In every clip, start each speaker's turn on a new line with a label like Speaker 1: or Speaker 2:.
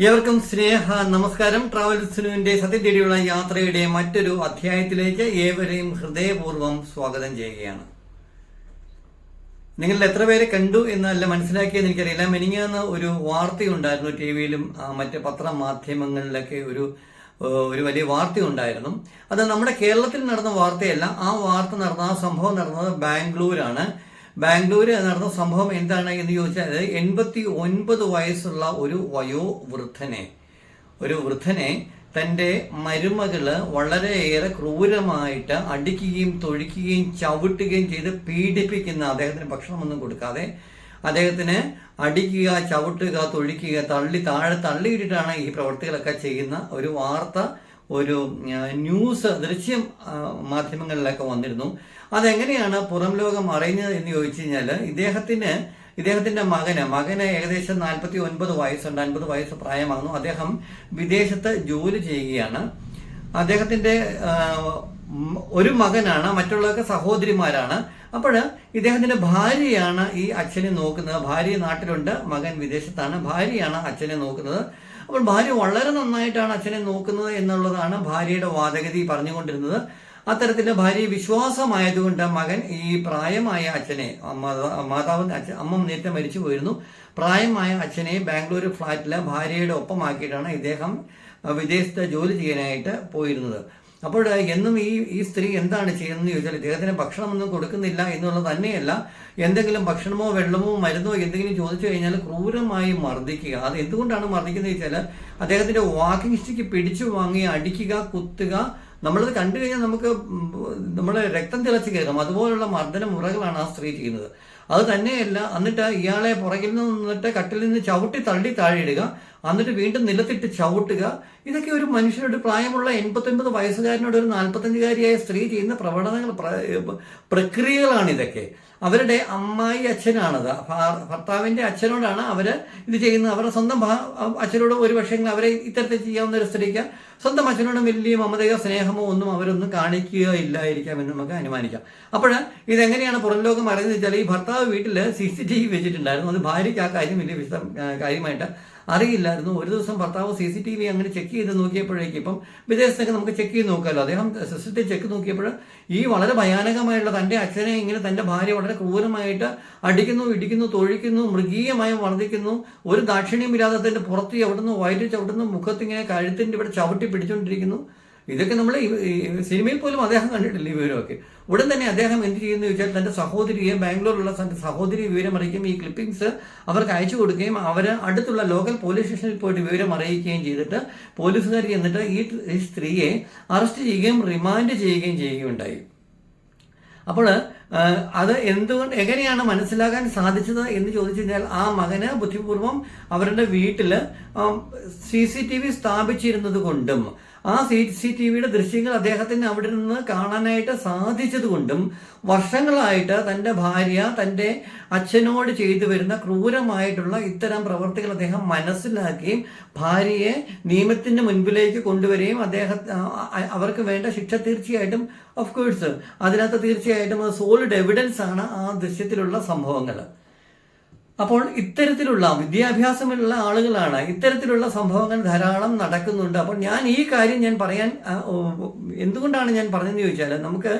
Speaker 1: ഏവർക്കും സ്നേഹ നമസ്കാരം. ട്രാവൽ ട്രാവൽസിനുവിന്റെ സത്യതേടിയുള്ള യാത്രയുടെ മറ്റൊരു അധ്യായത്തിലേക്ക് ഏവരെയും ഹൃദയപൂർവം സ്വാഗതം ചെയ്യുകയാണ്. നിങ്ങൾ എത്ര പേരെ കണ്ടു എന്നല്ല മനസ്സിലാക്കിയെന്ന് എനിക്കറിയില്ല. മെനിങ്ങാന്ന് ഒരു വാർത്തയുണ്ടായിരുന്നു ടി വിയിലും മറ്റ് പത്രമാധ്യമങ്ങളിലൊക്കെ ഒരു ഒരു വലിയ വാർത്തയുണ്ടായിരുന്നു. അത് നമ്മുടെ കേരളത്തിൽ നടന്ന വാർത്തയല്ല. ആ വാർത്ത നടന്ന ആ സംഭവം നടന്നത് ബാംഗ്ലൂരാണ്. ബാംഗ്ലൂര് നടന്ന സംഭവം എന്താണ് എന്ന് ചോദിച്ചാൽ എൺപത്തി ഒൻപത് വയസ്സുള്ള ഒരു വയോ വൃദ്ധനെ ഒരു വൃദ്ധനെ തന്റെ മരുമകൾ വളരെയേറെ ക്രൂരമായിട്ട് അടിക്കുകയും തൊഴിക്കുകയും ചവിട്ടുകയും ചെയ്ത് പീഡിപ്പിക്കുന്ന അദ്ദേഹത്തിന് ഭക്ഷണമൊന്നും കൊടുക്കാതെ അദ്ദേഹത്തിന് അടിക്കുക ചവിട്ടുക തൊഴിക്കുക തള്ളി താഴെ തള്ളിയിട്ടിട്ടാണ് ഈ പ്രവൃത്തികളൊക്കെ ചെയ്യുന്ന ഒരു വാർത്ത ഒരു ന്യൂസ് ദൃശ്യം മാധ്യമങ്ങളിലൊക്കെ വന്നിരുന്നു. അതെങ്ങനെയാണ് പുറം ലോകം അറിയുന്നത് എന്ന് ചോദിച്ചു കഴിഞ്ഞാൽ ഇദ്ദേഹത്തിന് ഇദ്ദേഹത്തിന്റെ മകന് മകന് ഏകദേശം നാൽപ്പത്തി ഒൻപത് വയസ്സുണ്ട് അൻപത് വയസ്സ് പ്രായമാകുന്നു. അദ്ദേഹം വിദേശത്ത് ജോലി ചെയ്യുകയാണ്. അദ്ദേഹത്തിന്റെ ഒരു മകനാണ് മറ്റുള്ളവർക്ക് സഹോദരിമാരാണ്. അപ്പോൾ ഇദ്ദേഹത്തിന്റെ ഭാര്യയാണ് ഈ അച്ഛനെ നോക്കുന്നത്. ഭാര്യ നാട്ടിലുണ്ട് മകൻ വിദേശത്താണ്. ഭാര്യയാണ് അച്ഛനെ നോക്കുന്നത്. അപ്പോൾ ഭാര്യ വളരെ നന്നായിട്ടാണ് അച്ഛനെ നോക്കുന്നത് എന്നുള്ളതാണ് ഭാര്യയുടെ വാദഗതി പറഞ്ഞുകൊണ്ടിരുന്നത്. അത്തരത്തിൽ ഭാര്യ വിശ്വാസമായതുകൊണ്ട് മകൻ ഈ പ്രായമായ അച്ഛനെ മാതാ- മാതാവ് അച്ഛൻ അമ്മ നേരത്തെ മരിച്ചു പോയിരുന്നു. പ്രായമായ അച്ഛനെ ബാംഗ്ലൂർ ഫ്ലാറ്റിലെ ഭാര്യയുടെ ഒപ്പമാക്കിയിട്ടാണ് ഇദ്ദേഹം വിദേശത്ത് ജോലി ചെയ്യാനായിട്ട് പോയിരുന്നത്. അപ്പോൾ എന്നും ഈ ഈ സ്ത്രീ എന്താണ് ചെയ്യുന്നത് ചോദിച്ചാൽ ഇദ്ദേഹത്തിന് ഭക്ഷണമൊന്നും കൊടുക്കുന്നില്ല എന്നുള്ളത് തന്നെയല്ല. എന്തെങ്കിലും ഭക്ഷണമോ വെള്ളമോ മരുന്നോ എന്തെങ്കിലും ചോദിച്ചു കഴിഞ്ഞാൽ ക്രൂരമായി മർദ്ദിക്കുക. അത് എന്തുകൊണ്ടാണ് മർദ്ദിക്കുന്നത് ചോദിച്ചാൽ അദ്ദേഹത്തിന്റെ വാക്കിംഗ് സ്റ്റിക്ക് പിടിച്ചു വാങ്ങി അടിക്കുക കുത്തുക. നമ്മളത് കണ്ടു കഴിഞ്ഞാൽ നമുക്ക് നമ്മളെ രക്തം തിളച്ച് കയറും അതുപോലുള്ള മർദ്ദന മുറകളാണ് ആ സ്ത്രീ ചെയ്യുന്നത്. അത് തന്നെയല്ല എന്നിട്ട് ഇയാളെ പുറകിൽ നിന്ന് നിന്നിട്ട് കട്ടിൽ നിന്ന് ചവിട്ടി തള്ളി താഴെയിടുക എന്നിട്ട് വീണ്ടും നിലത്തിട്ട് ചവിട്ടുക. ഇതൊക്കെ ഒരു മനുഷ്യനോട് പ്രായമുള്ള എൺപത്തൊൻപത് വയസ്സുകാരനോട് ഒരു നാൽപ്പത്തഞ്ചുകാരിയായ സ്ത്രീ ചെയ്യുന്ന പ്രവണതകൾ പ്രക്രിയകളാണ് ഇതൊക്കെ. അവരുടെ അമ്മായി അച്ഛനാണത്. ഭർത്താവിന്റെ അച്ഛനോടാണ് അവർ ഇത് ചെയ്യുന്നത്. അവരുടെ സ്വന്തം അച്ഛനോട് ഒരു പക്ഷേ അവരെ ഇത്തരത്തിൽ ചെയ്യാവുന്ന ഒരു സ്ത്രീക്ക് സ്വന്തം അച്ഛനോട് വലിയ മമതയോ സ്നേഹമോ ഒന്നും അവരൊന്നും കാണിക്കുകയില്ലായിരിക്കാം എന്ന് നമുക്ക് അനുമാനിക്കാം. അപ്പോൾ ഇതെങ്ങനെയാണ് പുറം ലോകം അറിയുന്നത് വെച്ചാൽ ഈ ഭർത്താവ് വീട്ടിൽ സി സി ടി വി വെച്ചിട്ടുണ്ടായിരുന്നു. അത് ഭാര്യയ്ക്ക് ആ കാര്യം വലിയ കാര്യമായിട്ട് അറിയില്ലായിരുന്നു. ഒരു ദിവസം ഭർത്താവ് സി സി ടി വി അങ്ങനെ ചെക്ക് ചെയ്ത് നോക്കിയപ്പോഴേക്കും ഇപ്പം വിദേശത്തൊക്കെ നമുക്ക് ചെക്ക് ചെയ്ത് നോക്കാമല്ലോ അദ്ദേഹം സിസ്റ്റത്തിൽ ചെക്ക് നോക്കിയപ്പോൾ ഈ വളരെ ഭയാനകമായുള്ള തന്റെ അച്ഛനെ ഇങ്ങനെ തന്റെ ഭാര്യ വളരെ ക്രൂരമായിട്ട് അടിക്കുന്നു ഇടിക്കുന്നു തൊഴിക്കുന്നു മൃഗീയമായി വർദ്ധിക്കുന്നു ഒരു ദാക്ഷിണ്യമില്ലാതെ പുറത്ത് ചവിടുന്നു വയറ്റിൽ ചവിടുന്നു മുഖത്തിങ്ങനെ കഴുത്തിന്റെ ഇവിടെ ചവിട്ടി പിടിച്ചുകൊണ്ടിരിക്കുന്നു. ഇതൊക്കെ നമ്മൾ സിനിമയിൽ പോലും അദ്ദേഹം കണ്ടിട്ടില്ല ഈ വിവരമൊക്കെ. ഉടൻ തന്നെ അദ്ദേഹം എന്ത് ചെയ്യുന്നു വെച്ചാൽ തന്റെ സഹോദരിയെ ബാംഗ്ലൂരിലുള്ള തന്റെ സഹോദരി വിവരം അറിയിക്കുകയും ഈ ക്ലിപ്പിംഗ്സ് അവർക്ക് അയച്ചു കൊടുക്കുകയും അവർ അടുത്തുള്ള ലോക്കൽ പോലീസ് സ്റ്റേഷനിൽ പോയിട്ട് വിവരം അറിയിക്കുകയും ചെയ്തിട്ട് പോലീസുകാർ എന്നിട്ട് ഈ ഈ സ്ത്രീയെ അറസ്റ്റ് ചെയ്യുകയും റിമാൻഡ് ചെയ്യുകയും ചെയ്യുകയുണ്ടായി. അപ്പോൾ അത് എന്തുകൊണ്ട് എങ്ങനെയാണ് മനസ്സിലാക്കാൻ സാധിച്ചത് എന്ന് ചോദിച്ചു കഴിഞ്ഞാൽ ആ മകന് ബുദ്ധിപൂർവം അവരുടെ വീട്ടിൽ സി സി ടി വി സ്ഥാപിച്ചിരുന്നത് കൊണ്ടും ആ സി സി ടി വിയുടെ ദൃശ്യങ്ങൾ അദ്ദേഹത്തിന് അവിടെ നിന്ന് കാണാനായിട്ട് സാധിച്ചതുകൊണ്ടും വർഷങ്ങളായിട്ട് തന്റെ ഭാര്യ തന്റെ അച്ഛനോട് ചെയ്തു വരുന്ന ക്രൂരമായിട്ടുള്ള ഇത്തരം പ്രവർത്തികൾ അദ്ദേഹം മനസ്സിലാക്കുകയും ഭാര്യയെ നിയമത്തിന്റെ മുൻപിലേക്ക് കൊണ്ടുവരികയും അദ്ദേഹം അവർക്ക് വേണ്ട ശിക്ഷ തീർച്ചയായിട്ടും ഓഫ് കോഴ്സ് അതിനകത്ത് തീർച്ചയായിട്ടും സോളിഡ് എവിഡൻസ് ആണ് ആ ദൃശ്യത്തിലുള്ള സംഭവങ്ങൾ. അപ്പോൾ ഇത്തരത്തിലുള്ള വിദ്യാഭ്യാസമുള്ള ആളുകളാണ് ഇത്തരത്തിലുള്ള സംഭവങ്ങൾ ധാരാളം നടക്കുന്നുണ്ട്. അപ്പോൾ ഞാൻ ഈ കാര്യം ഞാൻ പറയാൻ എന്തുകൊണ്ടാണ് ഞാൻ പറഞ്ഞതെന്ന് ചോദിച്ചാൽ നമുക്ക്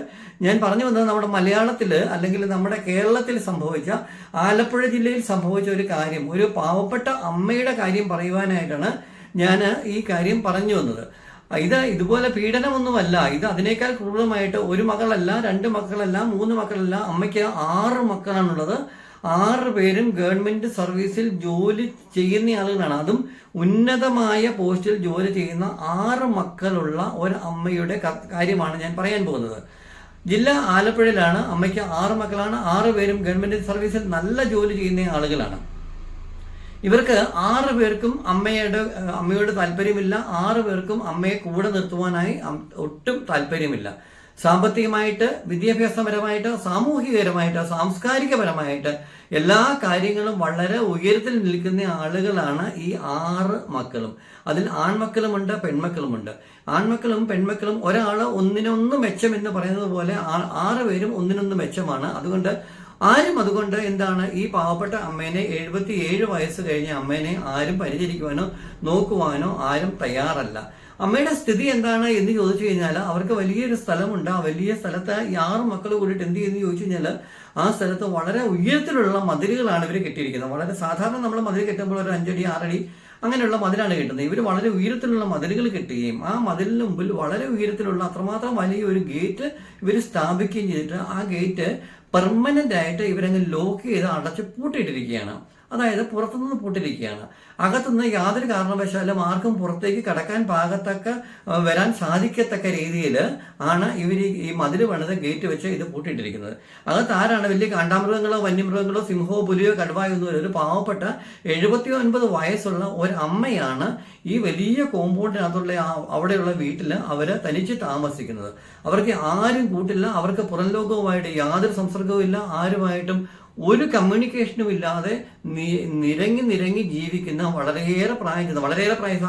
Speaker 1: ഞാൻ പറഞ്ഞു വന്നത് നമ്മുടെ മലയാളത്തിൽ അല്ലെങ്കിൽ നമ്മുടെ കേരളത്തിൽ സംഭവിച്ച ആലപ്പുഴ ജില്ലയിൽ സംഭവിച്ച ഒരു കാര്യം ഒരു പാവപ്പെട്ട അമ്മയുടെ കാര്യം പറയുവാനായിട്ടാണ് ഞാൻ ഈ കാര്യം പറഞ്ഞു വന്നത്. ഇത് ഇതുപോലെ പീഡനമൊന്നുമല്ല. ഇത് അതിനേക്കാൾ ക്രൂരമായിട്ട് ഒരു മകളല്ല രണ്ട് മക്കളല്ല മൂന്ന് മക്കളല്ല അമ്മയ്ക്ക് ആറ് മക്കളാണുള്ളത്. ആറ് പേരും ഗവൺമെന്റ് സർവീസിൽ ജോലി ചെയ്യുന്ന ആളുകളാണ്. അതും ഉന്നതമായ പോസ്റ്റിൽ ജോലി ചെയ്യുന്ന ആറ് മക്കളുള്ള ഒരു അമ്മയുടെ കാര്യമാണ് ഞാൻ പറയാൻ പോകുന്നത്. ജില്ല ആലപ്പുഴയിലാണ് അമ്മയ്ക്ക് ആറ് മക്കളാണ്. ആറ് പേരും ഗവൺമെന്റ് സർവീസിൽ നല്ല ജോലി ചെയ്യുന്ന ആളുകളാണ്. ഇവർക്ക് ആറ് പേർക്കും അമ്മയുടെ അമ്മയോട് താല്പര്യമില്ല. ആറ് പേർക്കും അമ്മയെ കൂടെ നിർത്തുവാനായി ഒട്ടും താല്പര്യമില്ല. സാമ്പത്തികമായിട്ട് വിദ്യാഭ്യാസപരമായിട്ട് സാമൂഹികപരമായിട്ട് സാംസ്കാരികപരമായിട്ട് എല്ലാ കാര്യങ്ങളും വളരെ ഉയരത്തിൽ നിൽക്കുന്ന ആളുകളാണ് ഈ ആറ് മക്കളും. അതിൽ ആൺമക്കളുമുണ്ട് പെൺമക്കളുമുണ്ട്. ആൺമക്കളും പെൺമക്കളും ഒരാൾ ഒന്നിനൊന്ന് മെച്ചം എന്ന് പറയുന്നത് പോലെ ആറ് പേരും ഒന്നിനൊന്ന് മെച്ചമാണ്. അതുകൊണ്ട് ആരും അതുകൊണ്ട് എന്താണ് ഈ പാവപ്പെട്ട അമ്മേനെ എഴുപത്തി ഏഴ് വയസ്സ് കഴിഞ്ഞ അമ്മേനെ ആരും പരിചരിക്കുവാനോ നോക്കുവാനോ ആരും തയ്യാറല്ല. അമ്മയുടെ സ്ഥിതി എന്താണ് എന്ന് ചോദിച്ചു കഴിഞ്ഞാൽ അവർക്ക് വലിയൊരു സ്ഥലമുണ്ട്. ആ വലിയ സ്ഥലത്ത് ഈ ആറ് മക്കൾ കൂടിയിട്ട് എന്ത് ചെയ്യുന്നു ചോദിച്ചു കഴിഞ്ഞാൽ ആ സ്ഥലത്ത് വളരെ ഉയരത്തിലുള്ള മതിലുകളാണ് ഇവർ കെട്ടിയിരിക്കുന്നത്. വളരെ സാധാരണ നമ്മൾ മതിൽ കെട്ടുമ്പോൾ ഒരു അഞ്ചടി ആറടി അങ്ങനെയുള്ള മതിലാണ് കെട്ടുന്നത്. ഇവർ വളരെ ഉയരത്തിലുള്ള മതിലുകൾ കെട്ടുകയും ആ മതിലിന് മുമ്പിൽ വളരെ ഉയരത്തിലുള്ള അത്രമാത്രം വലിയ ഒരു ഗേറ്റ് ഇവർ സ്ഥാപിക്കുകയും ചെയ്തിട്ട് ആ ഗേറ്റ് പെർമനന്റ് ആയിട്ട് ഇവരങ്ങ് ലോക്ക് ചെയ്ത് അടച്ച് പൂട്ടിയിട്ടിരിക്കുകയാണ്. അതായത് പുറത്തുനിന്ന് പൂട്ടിരിക്കുകയാണ്. അകത്തുനിന്ന് യാതൊരു കാരണവശാലും ആർക്കും പുറത്തേക്ക് കടക്കാൻ പാകത്തക്ക വരാൻ സാധിക്കത്തക്ക രീതിയിൽ ആണ് ഇവർ ഈ മതിൽ പണിത് ഗേറ്റ് വെച്ച് ഇത് പൂട്ടിയിട്ടിരിക്കുന്നത്. അകത്ത് ആരാണ് വലിയ കാണ്ടാമൃഗങ്ങളോ വന്യമൃഗങ്ങളോ സിംഹമോ പുലിയോ കടുവായോ ഒന്നും ഒരു പാവപ്പെട്ട എഴുപത്തി ഒൻപത് വയസ്സുള്ള ഒരു അമ്മയാണ് ഈ വലിയ കോമ്പൗണ്ടിനകത്തുള്ള അവിടെയുള്ള വീട്ടിൽ അവർ തനിച്ച് താമസിക്കുന്നത്. അവർക്ക് ആരും കൂട്ടില്ല. അവർക്ക് പുറം ലോകവുമായിട്ട് യാതൊരു സംസർഗവും ഇല്ല ആരുമായിട്ടും ഒരു കമ്മ്യൂണിക്കേഷനും ഇല്ലാതെ നിരങ്ങി നിരങ്ങി ജീവിക്കുന്ന വളരെയേറെ പ്രായം വളരെയേറെ പ്രായം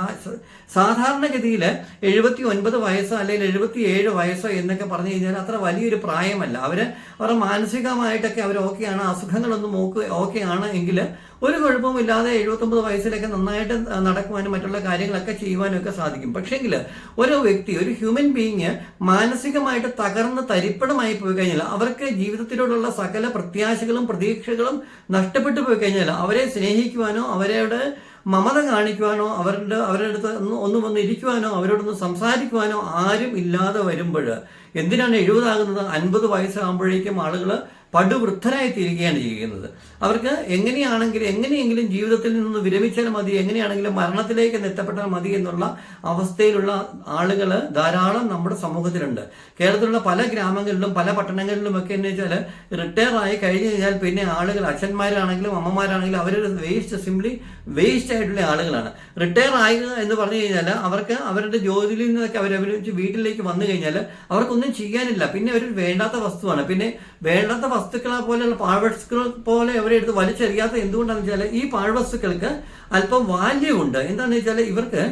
Speaker 1: സാധാരണഗതിയിൽ എഴുപത്തി ഒൻപത് വയസ്സോ അല്ലെങ്കിൽ എഴുപത്തി ഏഴ് വയസ്സോ എന്നൊക്കെ പറഞ്ഞു കഴിഞ്ഞാൽ അത്ര വലിയൊരു പ്രായമല്ല. അവർ അവരുടെ മാനസികമായിട്ടൊക്കെ അവർ ഓക്കെയാണ് അസുഖങ്ങളൊന്നും ഓക്കെ ആണ് എങ്കിൽ ഒരു കുഴപ്പവും ഇല്ലാതെ എഴുപത്തൊമ്പത് വയസ്സിലൊക്കെ നന്നായിട്ട് നടക്കുവാനും മറ്റുള്ള കാര്യങ്ങളൊക്കെ ചെയ്യുവാനും ഒക്കെ സാധിക്കും. പക്ഷേങ്കിൽ ഒരു വ്യക്തി ഒരു ഹ്യൂമൻ ബീയിങ് മാനസികമായിട്ട് തകർന്ന് തരിപ്പണമായി പോയി കഴിഞ്ഞാൽ അവർക്ക് ജീവിതത്തിലോടുള്ള സകല പ്രത്യാശകളും പ്രതീക്ഷകളും നഷ്ടപ്പെട്ടു പോയി കഴിഞ്ഞാൽ അവരെ സ്നേഹിക്കുവാനോ അവരോട് മമത കാണിക്കുവാനോ അവരുടെ അവരുടെ അടുത്ത് ഒന്ന് വന്ന് ഇരിക്കുവാനോ അവരോടൊന്ന് സംസാരിക്കുവാനോ ആരും ഇല്ലാതെ വരുമ്പോൾ എന്തിനാണ് എഴുപതാകുന്നത്? അൻപത് വയസ്സാകുമ്പോഴേക്കും ആളുകൾ പടുവൃദ്ധരായി തീരുകയാണ് ചെയ്യുന്നത്. അവർക്ക് എങ്ങനെയാണെങ്കിലും എങ്ങനെയെങ്കിലും ജീവിതത്തിൽ നിന്ന് വിരമിച്ചാൽ മതി എങ്ങനെയാണെങ്കിലും മരണത്തിലേക്ക് എത്തപ്പെട്ടാൽ മതി എന്നുള്ള അവസ്ഥയിലുള്ള ആളുകൾ ധാരാളം നമ്മുടെ സമൂഹത്തിലുണ്ട്. കേരളത്തിലുള്ള പല ഗ്രാമങ്ങളിലും പല പട്ടണങ്ങളിലും ഒക്കെ എന്ന് വെച്ചാൽ റിട്ടയർ ആയി കഴിഞ്ഞു കഴിഞ്ഞാൽ പിന്നെ ആളുകൾ അച്ഛന്മാരാണെങ്കിലും അമ്മമാരാണെങ്കിലും അവരൊരു വേസ്റ്റ് സിംപ്ലി വേസ്റ്റ് ആയിട്ടുള്ള ആളുകളാണ്. റിട്ടയർ ആയി എന്ന് പറഞ്ഞു കഴിഞ്ഞാൽ അവർക്ക് അവരുടെ ജോലിയിൽ നിന്നൊക്കെ അവർ അഭിനയിച്ച് വീട്ടിലേക്ക് വന്നു കഴിഞ്ഞാൽ അവർക്കൊന്നും ചെയ്യാനില്ല. പിന്നെ അവർ വേണ്ടാത്ത വസ്തുവാണ്. പിന്നെ വേണ്ടാത്ത വസ്തുക്കളെ പോലെയുള്ള പാഴ്വസ്തുക്കൾ പോലെ അവരെ എടുത്ത് വലിച്ചെറിയാത്ത എന്തുകൊണ്ടാണെന്ന് വെച്ചാൽ ഈ പാഴ്വസ്തുക്കൾക്ക് അല്പം വാല്യൂ ഉണ്ട്. എന്താണെന്ന് വെച്ചാൽ ഇവർക്ക്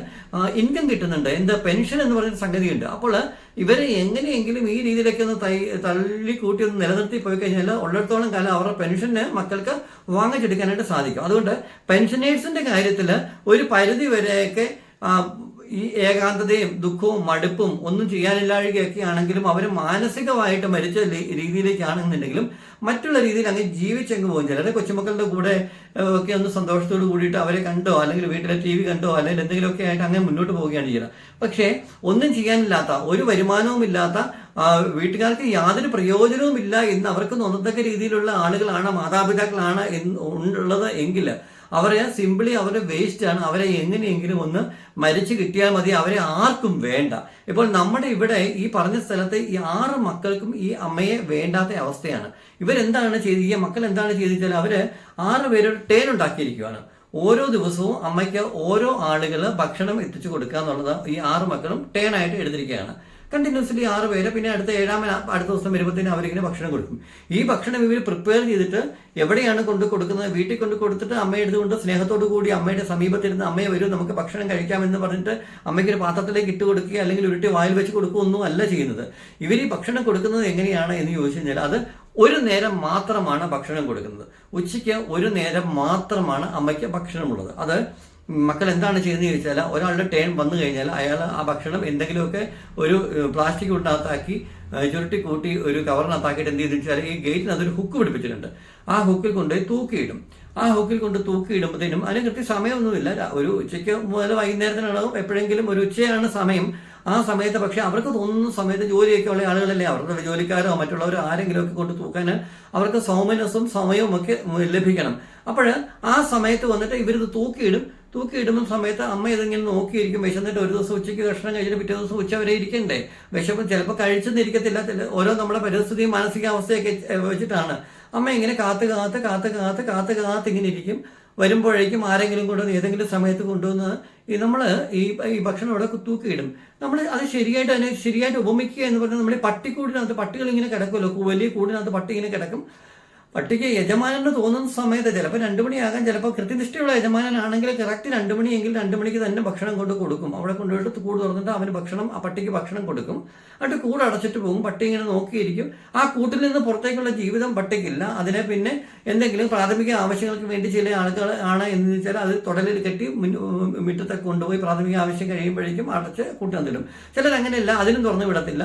Speaker 1: ഇൻകം കിട്ടുന്നുണ്ട്. എന്താ പെൻഷൻ എന്ന് പറയുന്ന സംഗതിയുണ്ട്. അപ്പോൾ ഇവരെ എങ്ങനെയെങ്കിലും ഈ രീതിയിലൊക്കെ ഒന്ന് തൈ തള്ളി കൂട്ടി ഒന്ന് നിലനിർത്തി പോയി കഴിഞ്ഞാൽ ഉള്ളിടത്തോളം കാലം അവരുടെ പെൻഷന് മക്കൾക്ക് വാങ്ങിച്ചെടുക്കാനായിട്ട് സാധിക്കും. അതുകൊണ്ട് പെൻഷനേഴ്സിന്റെ കാര്യത്തിൽ ഒരു പരിധി വരെയൊക്കെ ഈ ഏകാന്തതയും ദുഃഖവും മടുപ്പും ഒന്നും ചെയ്യാനില്ലാഴികയൊക്കെ ആണെങ്കിലും അവർ മാനസികമായിട്ട് മരിച്ച രീതിയിലേക്കാണെന്നുണ്ടെങ്കിലും മറ്റുള്ള രീതിയിൽ അങ്ങ് ജീവിച്ചങ്ങ് പോകും. ചിലരെ കൊച്ചുമക്കളുടെ കൂടെ ഒക്കെ ഒന്ന് സന്തോഷത്തോട് കൂടിയിട്ട് അവരെ കണ്ടോ അല്ലെങ്കിൽ വീട്ടിലെ ടി വി കണ്ടോ അല്ലെങ്കിൽ എന്തെങ്കിലുമൊക്കെ ആയിട്ട് അങ്ങനെ മുന്നോട്ട് പോവുകയാണ് ചെയ്യുന്നത് പക്ഷേ ഒന്നും ചെയ്യാനില്ലാത്ത ഒരു വരുമാനവും ഇല്ലാത്ത വീട്ടുകാർക്ക് യാതൊരു പ്രയോജനവും ഇല്ല എന്ന് അവർക്ക് തോന്നത്തക്ക രീതിയിലുള്ള ആളുകളാണ് മാതാപിതാക്കളാണ് ഉള്ളത് എങ്കിൽ അവരെ സിംപിളി അവരുടെ വേസ്റ്റ് ആണ്. അവരെ എങ്ങനെയെങ്കിലും ഒന്ന് മരിച്ചു കിട്ടിയാൽ മതി. അവരെ ആർക്കും വേണ്ട. ഇപ്പോൾ നമ്മുടെ ഇവിടെ ഈ പറഞ്ഞ സ്ഥലത്ത് ഈ ആറ് മക്കൾക്കും ഈ അമ്മയെ വേണ്ടാത്ത അവസ്ഥയാണ്. ഇവരെന്താണ് ചെയ്ത് ഈ മക്കൾ എന്താണ് ചെയ്തിച്ചാൽ അവർ ആറ് പേരോട് ടേൻ ഉണ്ടാക്കിയിരിക്കുകയാണ് ഓരോ ദിവസവും അമ്മയ്ക്ക് ഓരോ ആളുകൾ ഭക്ഷണം എത്തിച്ചു കൊടുക്കുക എന്നുള്ളത് ഈ ആറ് മക്കളും ടേണായിട്ട് എടുത്തിരിക്കുകയാണ്. കണ്ടിന്യൂസ്ലി ആറ് പേര് പിന്നെ അടുത്ത ഏഴാമൻ അടുത്ത ദിവസം വരുമ്പോഴത്തേനും അവരിങ്ങനെ ഭക്ഷണം കൊടുക്കും. ഈ ഭക്ഷണം ഇവർ പ്രിപ്പയർ ചെയ്തിട്ട് എവിടെയാണ് കൊണ്ട് കൊടുക്കുന്നത് വീട്ടിൽ കൊണ്ട് കൊടുത്തിട്ട് അമ്മയെടുത്ത് കൊണ്ട് സ്നേഹത്തോടു കൂടി അമ്മയുടെ സമീപത്തിരുന്ന് അമ്മയെ വരും നമുക്ക് ഭക്ഷണം കഴിക്കാമെന്ന് പറഞ്ഞിട്ട് അമ്മയ്ക്ക് ഒരു പാത്രത്തിലേക്ക് ഇട്ട് കൊടുക്കുക അല്ലെങ്കിൽ ഉരുട്ടി വായിൽ വെച്ച് കൊടുക്കുകയൊന്നും അല്ല ചെയ്യുന്നത്. ഇവർ ഈ ഭക്ഷണം കൊടുക്കുന്നത് എങ്ങനെയാണ് എന്ന് ചോദിച്ചു കഴിഞ്ഞാൽ അത് ഒരു നേരം മാത്രമാണ് ഭക്ഷണം കൊടുക്കുന്നത്. ഉച്ചയ്ക്ക് ഒരു നേരം മാത്രമാണ് അമ്മയ്ക്ക് ഭക്ഷണമുള്ളത്. അത് മക്കൾ എന്താണ് ചെയ്യുന്നത് ചോദിച്ചാൽ ഒരാളുടെ ടേൺ വന്നു കഴിഞ്ഞാൽ അയാൾ ആ ഭക്ഷണം എന്തെങ്കിലുമൊക്കെ ഒരു പ്ലാസ്റ്റിക് കൊണ്ടകത്താക്കി ചുരുട്ടി കൂട്ടി ഒരു കവറിനകത്താക്കിയിട്ട് എന്ത് ചെയ്തു വെച്ചാൽ ഈ ഗേറ്റിനകത്ത് ഒരു ഹുക്ക് പിടിപ്പിച്ചിട്ടുണ്ട്. ആ ഹുക്കിൽ കൊണ്ടുപോയി തൂക്കിയിടും. ആ ഹുക്കിൽ കൊണ്ട് തൂക്കിയിടുമ്പോഴത്തേനും അതിന് കൃത്യ സമയമൊന്നുമില്ല. ഒരു ഉച്ചയ്ക്ക് മുതൽ വൈകുന്നേരത്തിനാണാവും എപ്പോഴെങ്കിലും ഒരു ഉച്ചയാണ് സമയം. ആ സമയത്ത് പക്ഷെ അവർക്ക് തോന്നുന്ന സമയത്ത് ജോലിയൊക്കെ ഉള്ള ആളുകളല്ലേ. അവരുടെ ജോലിക്കാരോ മറ്റുള്ളവരോ ആരെങ്കിലും ഒക്കെ കൊണ്ട് തൂക്കാൻ അവർക്ക് സൗമനസ്സും സമയവും ഒക്കെ ലഭിക്കണം. അപ്പോൾ ആ സമയത്ത് വന്നിട്ട് ഇവരിത് തൂക്കിയിടും. തൂക്കിയിടുന്ന സമയത്ത് അമ്മ ഏതെങ്കിലും നോക്കിയിരിക്കും? വിശന്നിട്ട് ഒരു ദിവസം ഉച്ചയ്ക്ക് ഭക്ഷണം കഴിച്ചിട്ട് പിറ്റേ ദിവസം ഉച്ച വരെ ഇരിക്കണ്ടേ? വിശപ്പ് ചിലപ്പോൾ കഴിച്ചെന്നിരിക്കത്തില്ല ഓരോ നമ്മുടെ പരിസ്ഥിതിയും മാനസികാവസ്ഥയൊക്കെ വെച്ചിട്ടാണ്. അമ്മ ഇങ്ങനെ കാത്ത് കാത്ത് കാത്ത് കാത്ത് കാത്ത് കാത്ത് ഇങ്ങനെ ഇരിക്കും. വരുമ്പോഴേക്കും ആരെങ്കിലും കൊണ്ടുവന്ന് ഏതെങ്കിലും സമയത്ത് കൊണ്ടുവന്ന് ഈ നമ്മൾ ഈ ഈ ഭക്ഷണം ഇവിടെ തൂക്കിയിടും നമ്മൾ അത് ശരിയായിട്ട് അതിനെ ശരിയായിട്ട് ഉപമിക്കുക എന്ന് പറഞ്ഞാൽ നമ്മൾ പട്ടിക്കൂടിനകത്ത് പട്ടികൾ ഇങ്ങനെ കിടക്കുമല്ലോ വലിയ കൂടിനകത്ത് പട്ടി ഇങ്ങനെ കിടക്കും. പട്ടിക്ക് യജമാനെന്ന് തോന്നുന്ന സമയത്ത് ചിലപ്പോൾ രണ്ടു മണിയാകാൻ ചിലപ്പോൾ കൃത്യനിഷ്ഠയുള്ള യജമാനനാണെങ്കിൽ കറക്റ്റ് രണ്ടു മണിയെങ്കിൽ രണ്ടു മണിക്ക് തന്നെ ഭക്ഷണം കൊണ്ട് കൊടുക്കും. അവിടെ കൊണ്ടുപോയിട്ട് കൂട് തുറന്നിട്ട് അവന് ഭക്ഷണം ആ പട്ടിക്ക് ഭക്ഷണം കൊടുക്കും. എന്നിട്ട് കൂട് അടച്ചിട്ട് പോകും. പട്ടി ഇങ്ങനെ നോക്കിയിരിക്കും. ആ കൂട്ടിൽ നിന്ന് പുറത്തേക്കുള്ള ജീവിതം പട്ടിക്കില്ല. അതിനെ പിന്നെ എന്തെങ്കിലും പ്രാഥമിക ആവശ്യങ്ങൾക്ക് വേണ്ടി ചില ആളുകൾ ആണ് എന്ന് വെച്ചാൽ അത് തുടലിൽ കെട്ടി മുറ്റത്തെ കൊണ്ടുപോയി പ്രാഥമിക ആവശ്യം കഴിയുമ്പോഴേക്കും അടച്ച് കൂട്ടി തരും ചിലർ അങ്ങനെയല്ല അതിനും തുറന്നു വിടത്തില്ല.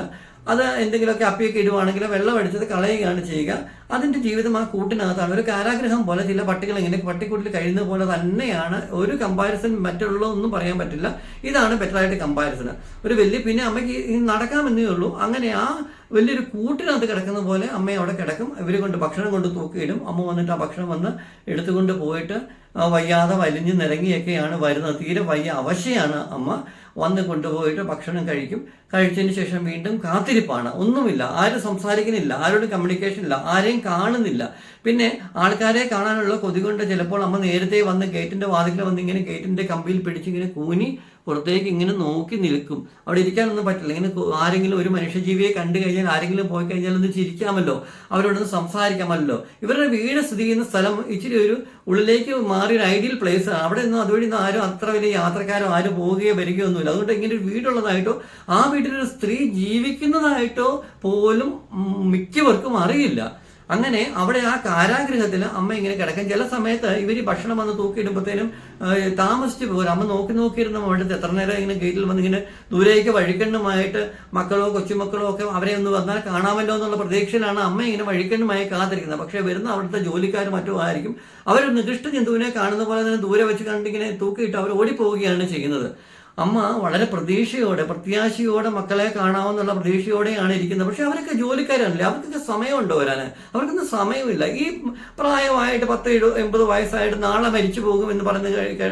Speaker 1: അത് എന്തെങ്കിലുമൊക്കെ അപ്പിയൊക്കെ ഇടുവാണെങ്കിൽ വെള്ളം എടുത്തത് കളയുകയാണ് ചെയ്യുക. അതിന്റെ ജീവിതം ആ കൂട്ടിനകത്താണ്. ഒരു കാരാഗ്രഹം പോലെ ചില പട്ടികൾ ഇങ്ങനെ പട്ടിക്കൂട്ടിൽ കഴിയുന്ന പോലെ തന്നെയാണ് ഒരു കമ്പാരിസൺ മറ്റുള്ള ഒന്നും പറയാൻ പറ്റില്ല. ഇതാണ് ബെറ്ററായിട്ട് കമ്പാരിസൺ ഒരു വലിയ പിന്നെ അമ്മയ്ക്ക് നടക്കാമെന്നേ ഉള്ളൂ. അങ്ങനെ ആ വലിയൊരു കൂട്ടിനകത്ത് കിടക്കുന്ന പോലെ അമ്മ അവിടെ കിടക്കും. ഇവർ കൊണ്ട് ഭക്ഷണം കൊണ്ട് തൂക്കിയിടും അമ്മ വന്നിട്ട് ആ ഭക്ഷണം വന്ന് എടുത്തുകൊണ്ട് പോയിട്ട് വയ്യാതെ വലിഞ്ഞ് നിരങ്ങിയൊക്കെയാണ് വരുന്നത്. തീരെ വയ്യ അവശയാണ് അമ്മ. വന്ന് കൊണ്ടുപോയിട്ട് ഭക്ഷണം കഴിക്കും. കഴിച്ചതിന് ശേഷം വീണ്ടും കാത്തിരിപ്പാണ്. ഒന്നുമില്ല. ആരും സംസാരിക്കുന്നില്ല. ആരോടും കമ്മ്യൂണിക്കേഷൻ ഇല്ല. ആരെയും കാണുന്നില്ല. പിന്നെ ആൾക്കാരെ കാണാനുള്ള കൊതി കൊണ്ട് ചിലപ്പോൾ അമ്മ നേരത്തെ വന്ന് ഗേറ്റിന്റെ വാതിക്കൽ വന്ന് ഇങ്ങനെ ഗേറ്റിന്റെ കമ്പിയിൽ പിടിച്ചിങ്ങനെ കൂനി പുറത്തേക്ക് ഇങ്ങനെ നോക്കി നിൽക്കും. അവിടെ ഇരിക്കാനൊന്നും പറ്റില്ല. ഇങ്ങനെ ആരെങ്കിലും ഒരു മനുഷ്യജീവിയെ കണ്ടു കഴിഞ്ഞാൽ ആരെങ്കിലും പോയി കഴിഞ്ഞാൽ ഒന്ന് ചിരിക്കാമല്ലോ. അവരോടൊന്ന് സംസാരിക്കാമല്ലോ. ഇവരുടെ വീട് സ്ഥിതി ചെയ്യുന്ന സ്ഥലം ഇച്ചിരി ഒരു ഉള്ളിലേക്ക് മാറി ഒരു ഐഡിയൽ പ്ലേസ് അവിടെ ഒന്നും അതുവഴി നിന്ന് ആരും അത്ര വലിയ യാത്രക്കാരോ ആരും പോവുകയോ വരികയോ ഒന്നുമില്ല അതുകൊണ്ട് ഇങ്ങനെ ഒരു വീടുള്ളതായിട്ടോ ആ വീട്ടിലൊരു സ്ത്രീ ജീവിക്കുന്നതായിട്ടോ പോലും മിക്കവർക്കും അറിയില്ല. അങ്ങനെ അവിടെ ആ കാരാഗ്രഹത്തിൽ അമ്മ ഇങ്ങനെ കിടക്കും. ചില സമയത്ത് ഇവർ ഭക്ഷണം വന്ന് തൂക്കിയിടുമ്പോഴത്തേനും താമസിച്ച് പോരും. അമ്മ നോക്കി നോക്കിയിരുന്ന അവിടുത്തെ എത്ര നേരം ഇങ്ങനെ ഗേറ്റിൽ വന്ന് ഇങ്ങനെ ദൂരേക്ക് വഴിക്കണ്ണുമായിട്ട് മക്കളോ കൊച്ചുമക്കളോ ഒക്കെ അവരെ ഒന്ന് വന്നാൽ കാണാമല്ലോ എന്നുള്ള പ്രതീക്ഷയിലാണ് അമ്മ ഇങ്ങനെ വഴിക്കണ്ണുമായി കാത്തിരിക്കുന്നത്. പക്ഷേ വരുന്ന അവിടുത്തെ ജോലിക്കാർ മറ്റും ആയിരിക്കും. അവർ നികൃഷ്ട ജന്തുവിനെ കാണുന്ന പോലെ തന്നെ ദൂരെ വെച്ച് കണ്ടിങ്ങനെ തൂക്കിയിട്ട് അവർ ഓടിപ്പോവുകയാണ് ചെയ്യുന്നത്. അമ്മ വളരെ പ്രതീക്ഷയോടെ പ്രത്യാശയോടെ മക്കളെ കാണാമെന്നുള്ള പ്രതീക്ഷയോടെയാണ് ഇരിക്കുന്നത്. പക്ഷെ അവരൊക്കെ ജോലിക്കാരാണല്ലേ അവർക്കൊക്കെ സമയമുണ്ടോ വരാൻ അവർക്കൊന്നും സമയമില്ല. ഈ പ്രായമായിട്ട് പത്ത് എഴു എൺപത് വയസ്സായിട്ട് നാളെ മരിച്ചു പോകും എന്ന് പറഞ്ഞ്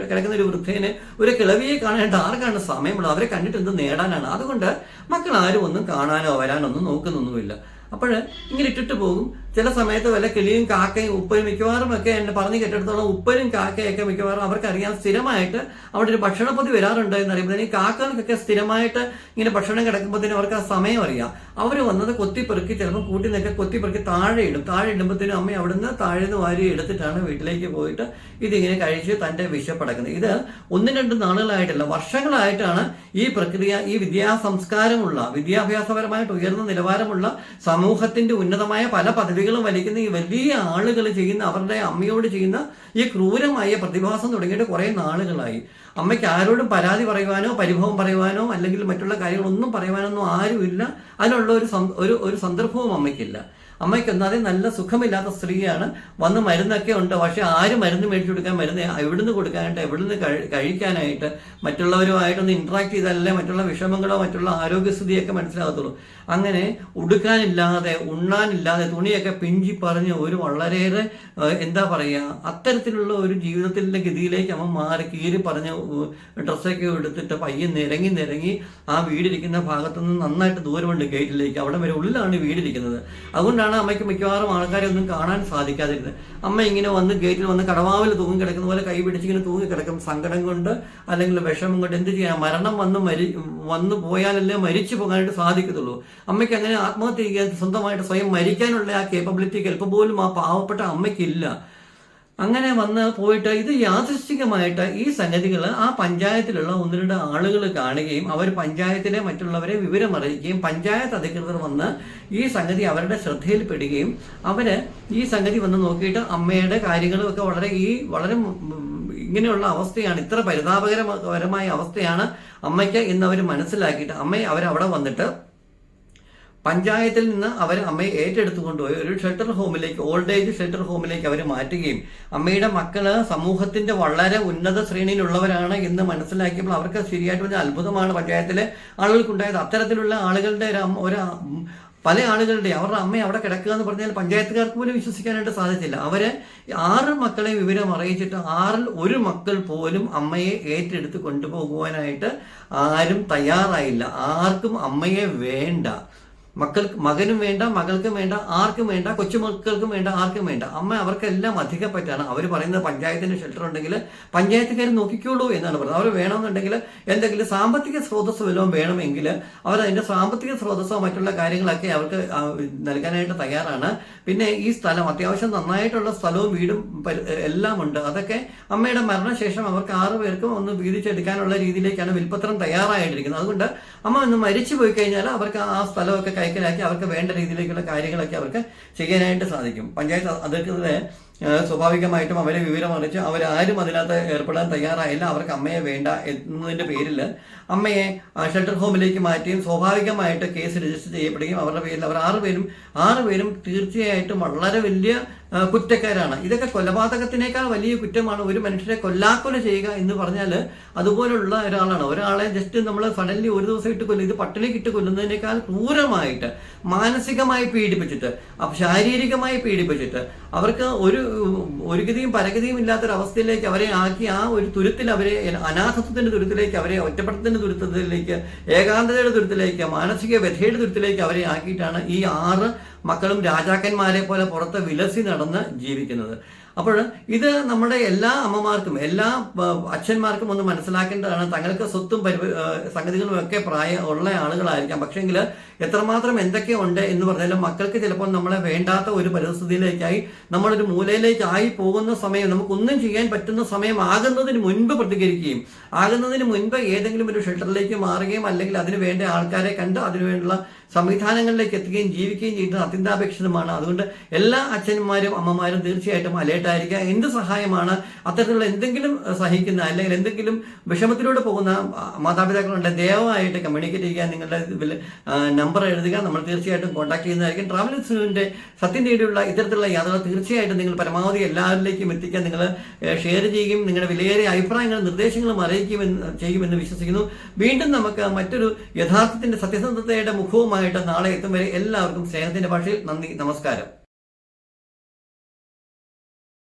Speaker 1: കിടക്കുന്ന ഒരു വൃദ്ധേനെ ഒരു കിളവിയെ കാണേണ്ട ആർക്കാണ് സമയമുള്ളത്? അവരെ കണ്ടിട്ട് എന്ത് നേടാനാണ്? അതുകൊണ്ട് മക്കൾ ആരും ഒന്നും കാണാനോ വരാനോ ഒന്നും നോക്കുന്നൊന്നുമില്ല. അപ്പോൾ ഇങ്ങനെ ഇട്ടിട്ട് പോകും. ചില സമയത്ത് വല്ല കിളിയും കാക്കയും ഉപ്പയും മിക്കവാറും ഒക്കെ എന്നെ പറഞ്ഞു കേട്ടിടത്തോളം ഉപ്പനും കാക്കയൊക്കെ മിക്കവാറും അവർക്കറിയാം സ്ഥിരമായിട്ട് അവിടെ ഒരു ഭക്ഷണപ്പൊതി വരാറുണ്ട് എന്ന് അറിയുമ്പോൾ ഈ കാക്കകൾക്കൊക്കെ സ്ഥിരമായിട്ട് ഇങ്ങനെ ഭക്ഷണം കിടക്കുമ്പോഴത്തേനും അവർക്ക് ആ സമയം അറിയാം. അവർ വന്നത് കൊത്തിപ്പെറുക്കി ചിലപ്പോൾ കൂട്ടി നിന്നൊക്കെ കൊത്തിപ്പെറുക്കി താഴെ ഇടും. താഴെ ഇടുമ്പോഴത്തേനും അമ്മ അവിടുന്ന് താഴെ നിന്ന് വാരി എടുത്തിട്ടാണ് വീട്ടിലേക്ക് പോയിട്ട് ഇതിങ്ങനെ കഴിച്ച് തന്റെ വിശപ്പടക്കുന്നത്. ഇത് ഒന്നും രണ്ടും നാളുകളായിട്ടല്ല വർഷങ്ങളായിട്ടാണ് ഈ പ്രക്രിയ ഈ വിദ്യാസംസ്കാരമുള്ള വിദ്യാഭ്യാസപരമായിട്ട് ഉയർന്ന നിലവാരമുള്ള സമൂഹത്തിന്റെ ഉന്നതമായ പല പദവികളും വലിക്കുന്ന ഈ വലിയ ആളുകൾ ചെയ്യുന്ന അവരുടെ അമ്മയോട് ചെയ്യുന്ന ഈ ക്രൂരമായ പ്രതിഭാസം തുടങ്ങിയിട്ട് കുറേ നാളുകളായി. അമ്മയ്ക്ക് ആരോടും പരാതി പറയുവാനോ പരിഭവം പറയുവാനോ അല്ലെങ്കിൽ മറ്റുള്ള കാര്യങ്ങളൊന്നും പറയുവാനൊന്നും ആരുമില്ല. അതിനുള്ള ഒരു ഒരു ഒരു സന്ദർഭവും അമ്മയ്ക്കില്ല. അമ്മയ്ക്ക് എന്നാലും നല്ല സുഖമില്ലാത്ത സ്ത്രീയാണ്. വന്ന് മരുന്നൊക്കെ ഉണ്ട്. പക്ഷെ ആര് മരുന്ന് മേടിച്ചു കൊടുക്കാൻ മരുന്ന് എവിടുന്ന് കൊടുക്കാനായിട്ട് എവിടുന്ന് കഴി- കഴിക്കാനായിട്ട് മറ്റുള്ളവരുമായിട്ടൊന്ന് ഇന്ററാക്ട് ചെയ്താലല്ലേ മറ്റുള്ള വിഷമങ്ങളോ മറ്റുള്ള ആരോഗ്യസ്ഥിതിയൊക്കെ മനസ്സിലാകത്തുള്ളൂ. അങ്ങനെ ഉടുക്കാനില്ലാതെ ഉണ്ണാനില്ലാതെ തുണിയൊക്കെ പിഞ്ചി പറഞ്ഞ് ഒരു വളരെയേറെ എന്താ പറയുക അത്തരത്തിലുള്ള ഒരു ജീവിതത്തിന്റെ ഗതിയിലേക്ക് അവൻ മാറി കീറി പറഞ്ഞ് ഡ്രസ്സൊക്കെ എടുത്തിട്ട് പയ്യെ നിരങ്ങി നിരങ്ങി ആ വീടിരിക്കുന്ന ഭാഗത്തു നിന്ന് നന്നായിട്ട് ദൂരമുണ്ട് ഗേറ്റിലേക്ക്. അവിടെ വരെ ഉള്ളിലാണ് വീടിരിക്കുന്നത്. അതുകൊണ്ടാണ് അമ്മയ്ക്ക് മിക്കവാറും ആൾക്കാരെ ഒന്നും കാണാൻ സാധിക്കാതിരുന്നത്. അമ്മ ഇങ്ങനെ വന്ന് ഗേറ്റിൽ വന്ന് കടവാവിൽ തൂങ്ങി കിടക്കുന്ന പോലെ കൈ പിടിച്ച് ഇങ്ങനെ തൂങ്ങി കിടക്കും. സങ്കടം കൊണ്ട് അല്ലെങ്കിൽ വിഷമം കൊണ്ട് എന്ത് ചെയ്യാം? മരണം വന്ന് മരി വന്നു പോയാലല്ലേ മരിച്ചു പോകാനായിട്ട് സാധിക്കത്തുള്ളൂ. അമ്മയ്ക്ക് അങ്ങനെ ആത്മഹത്യ ചെയ്യാൻ സ്വന്തമായിട്ട് സ്വയം മരിക്കാനുള്ള ആ കേപ്പബിലിറ്റി ചിലപ്പോൾ പോലും ആ പാവപ്പെട്ട അമ്മയ്ക്കില്ല. അങ്ങനെ വന്ന് പോയിട്ട് ഇത് യാദൃശ്ചികമായിട്ട് ഈ സംഗതികൾ ആ പഞ്ചായത്തിലുള്ള ഒന്ന് രണ്ട് ആളുകൾ കാണുകയും അവർ പഞ്ചായത്തിലെ മറ്റുള്ളവരെ വിവരം അറിയിക്കുകയും പഞ്ചായത്ത് അധികൃതർ വന്ന് ഈ സംഗതി അവരുടെ ശ്രദ്ധയിൽപ്പെടുകയും അവർ ഈ സംഗതി വന്ന് നോക്കിയിട്ട് അമ്മയുടെ കാര്യങ്ങളൊക്കെ വളരെ ഈ വളരെ ഇങ്ങനെയുള്ള അവസ്ഥയാണ് ഇത്ര പരിതാപകരമായ അവസ്ഥയാണ് അമ്മയ്ക്ക് എന്ന് അവർ മനസ്സിലാക്കിയിട്ട് അമ്മയെ അവരവിടെ വന്നിട്ട് പഞ്ചായത്തിൽ നിന്ന് അവർ അമ്മയെ ഏറ്റെടുത്തു കൊണ്ടുപോയി ഒരു ഷെൽട്ടർ ഹോമിലേക്ക് ഓൾഡ് ഏജ് ഷെൽട്ടർ ഹോമിലേക്ക് അവർ മാറ്റുകയും അമ്മയുടെ മക്കൾ സമൂഹത്തിന്റെ വളരെ ഉന്നത ശ്രേണിയിലുള്ളവരാണ് എന്ന് മനസ്സിലാക്കിയപ്പോൾ അവർക്ക് ശരിയായിട്ട് ഒരു അത്ഭുതമാണ് പഞ്ചായത്തിലെ ആളുകൾക്കുണ്ടായത്. അത്തരത്തിലുള്ള ആളുകളുടെ ഒരു ഒരു പല ആളുകളുടെ അവരുടെ അമ്മ അവിടെ കിടക്കുക എന്ന് പറഞ്ഞാൽ പഞ്ചായത്തുകാർക്ക് പോലും വിശ്വസിക്കാനായിട്ട് സാധിച്ചില്ല. അവർ ആറ് മക്കളെ വിവരം അറിയിച്ചിട്ട് ആറിൽ ഒരു മക്കൾ പോലും അമ്മയെ ഏറ്റെടുത്ത് കൊണ്ടുപോകുവാനായിട്ട് ആരും തയ്യാറായില്ല. ആർക്കും അമ്മയെ വേണ്ട. മക്കൾക്ക് മകനും വേണ്ട മകൾക്കും വേണ്ട ആർക്കും വേണ്ട കൊച്ചുമക്കൾക്കും വേണ്ട ആർക്കും വേണ്ട. അമ്മ അവർക്കെല്ലാം അധികപ്പറ്റാണ് അവർ പറയുന്നത് പഞ്ചായത്തിന് ഷെൽട്ടർ ഉണ്ടെങ്കിൽ പഞ്ചായത്തുകാർ നോക്കിക്കോളൂ എന്നാണ് പറയുന്നത് അവർ വേണമെന്നുണ്ടെങ്കിൽ എന്തെങ്കിലും സാമ്പത്തിക സ്രോതസ് വല്ലതും വേണമെങ്കിൽ അവർ അതിന്റെ സാമ്പത്തിക സ്രോതസ്സോ മറ്റുള്ള കാര്യങ്ങളൊക്കെ അവർക്ക് നൽകാനായിട്ട് തയ്യാറാണ്. പിന്നെ ഈ സ്ഥലം അത്യാവശ്യം നന്നായിട്ടുള്ള സ്ഥലവും വീടും എല്ലാം ഉണ്ട്. അതൊക്കെ അമ്മയുടെ മരണശേഷം അവർക്ക് ആറു പേർക്കും ഒന്ന് വീതിച്ചെടുക്കാനുള്ള രീതിയിലേക്കാണ് വിൽപ്പത്രം തയ്യാറായിട്ടിരിക്കുന്നത്. അതുകൊണ്ട് അമ്മ ഒന്ന് മരിച്ചു പോയി കഴിഞ്ഞാൽ അവർക്ക് ആ സ്ഥലമൊക്കെ കൈക്കലാക്കി അവർക്ക് വേണ്ട രീതിയിലേക്കുള്ള കാര്യങ്ങളൊക്കെ അവർക്ക് ചെയ്യാനായിട്ട് സാധിക്കും. പഞ്ചായത്ത് അധികൃതരെ സ്വാഭാവികമായിട്ടും അവരെ വിവരം അറിയിച്ച് അവരാരും അതിനകത്ത് ഏർപ്പെടാൻ തയ്യാറായില്ല. അവർക്ക് അമ്മയെ വേണ്ട എന്നതിന്റെ പേരിൽ അമ്മയെ ഷെൽട്ടർ ഹോമിലേക്ക് മാറ്റിയും സ്വാഭാവികമായിട്ട് കേസ് രജിസ്റ്റർ ചെയ്യപ്പെടുകയും അവരുടെ പേരിൽ അവർ ആറ് പേരും ആറ് പേരും തീർച്ചയായിട്ടും വളരെ വലിയ കുറ്റക്കാരാണ്. ഇതൊക്കെ കൊലപാതകത്തിനേക്കാൾ വലിയ കുറ്റമാണ് ഒരു മനുഷ്യരെ കൊല്ലാക്കൊല ചെയ്യുക എന്ന് പറഞ്ഞാൽ അതുപോലുള്ള ഒരാളാണ്. ഒരാളെ ജസ്റ്റ് നമ്മൾ സഡൻലി ഒരു ദിവസം ഇട്ട് കൊല്ലും ഇത് പട്ടിണി ഇട്ട് കൊല്ലുന്നതിനേക്കാൾ ക്രൂരമായിട്ട് മാനസികമായി പീഡിപ്പിച്ചിട്ട് ശാരീരികമായി പീഡിപ്പിച്ചിട്ട് അവർക്ക് ഒരു ഒരു ഗതിയും പരഗതിയും ഇല്ലാത്തൊരവസ്ഥയിലേക്ക് അവരെ ആക്കി ആ ഒരു തുരുത്തിൽ അവരെ അനാഥത്വത്തിന്റെ തുരുത്തിലേക്ക് അവരെ ഒറ്റപ്പെടുത്തത്തിന്റെ തുരുത്തത്തിലേക്ക് ഏകാന്തതയുടെ തുരുത്തിലേക്ക് മാനസിക വ്യഥയുടെ തുരുത്തിലേക്ക് അവരെ ആക്കിയിട്ടാണ് ഈ ആറ് മക്കളും രാജാക്കന്മാരെ പോലെ പുറത്ത് വിലസി നടന്ന് ജീവിക്കുന്നത്. അപ്പോൾ ഇത് നമ്മുടെ എല്ലാ അമ്മമാർക്കും എല്ലാ അച്ഛന്മാർക്കും ഒന്ന് മനസ്സിലാക്കേണ്ടതാണ്. തങ്ങൾക്ക് സ്വത്തും പരി സംഗതികളും ഒക്കെ പ്രായം ഉള്ള ആളുകളായിരിക്കാം. പക്ഷേങ്കിൽ എത്രമാത്രം എന്തൊക്കെ ഉണ്ട് എന്ന് പറഞ്ഞാലും മക്കൾക്ക് ചിലപ്പോൾ നമ്മളെ വേണ്ടാത്ത ഒരു പരിസ്ഥിതിയിലേക്കായി നമ്മളൊരു മൂലയിലേക്ക് ആയി പോകുന്ന സമയം നമുക്കൊന്നും ചെയ്യാൻ പറ്റുന്ന സമയം ആകുന്നതിന് മുൻപ് പ്രതികരിക്കുകയും ആകുന്നതിന് മുൻപ് ഏതെങ്കിലും ഒരു ഷെൽട്ടറിലേക്ക് മാറുകയും അല്ലെങ്കിൽ അതിന് വേണ്ട ആൾക്കാരെ കണ്ട് അതിനുവേണ്ടിയുള്ള സംവിധാനങ്ങളിലേക്ക് എത്തുകയും ജീവിക്കുകയും ചെയ്യുന്നത് അത്യന്താപേക്ഷിതമാണ്. അതുകൊണ്ട് എല്ലാ അച്ഛന്മാരും അമ്മമാരും തീർച്ചയായിട്ടും അലേർട്ടായിരിക്കുക എന്ത് സഹായമാണ്? അത്തരത്തിലുള്ള എന്തെങ്കിലും സഹിക്കുന്ന അല്ലെങ്കിൽ എന്തെങ്കിലും വിഷമത്തിലൂടെ പോകുന്ന മാതാപിതാക്കളുണ്ട് ദയവായിട്ട് കമ്മ്യൂണിക്കേറ്റ് ചെയ്യാൻ നിങ്ങളുടെ നമ്പർ എഴുതുക. നമ്മൾ തീർച്ചയായിട്ടും കോൺടാക്ട് ചെയ്യുന്നതായിരിക്കും. ട്രാവൽ ഇൻസ്റ്റിറ്റ്യൂട്ടിന്റെ സത്യം തേടിയുള്ള ഇത്തരത്തിലുള്ള യാത്രകൾ തീർച്ചയായിട്ടും നിങ്ങൾ പരമാവധി എല്ലാവരിലേക്കും എത്തിക്കാൻ നിങ്ങൾ ഷെയർ ചെയ്യുകയും നിങ്ങളുടെ വിലയേറിയ അഭിപ്രായങ്ങളും നിർദ്ദേശങ്ങളും അറിയിക്കുമെന്ന് ചെയ്യുമെന്ന് വിശ്വസിക്കുന്നു. വീണ്ടും നമുക്ക് മറ്റൊരു യഥാർത്ഥത്തിന്റെ സത്യസന്ധതയുടെ മുഖവുമായിട്ട് നാളെ എത്തും വരെ എല്ലാവർക്കും സ്നേഹത്തിന്റെ ഭാഷയിൽ നന്ദി നമസ്കാരം.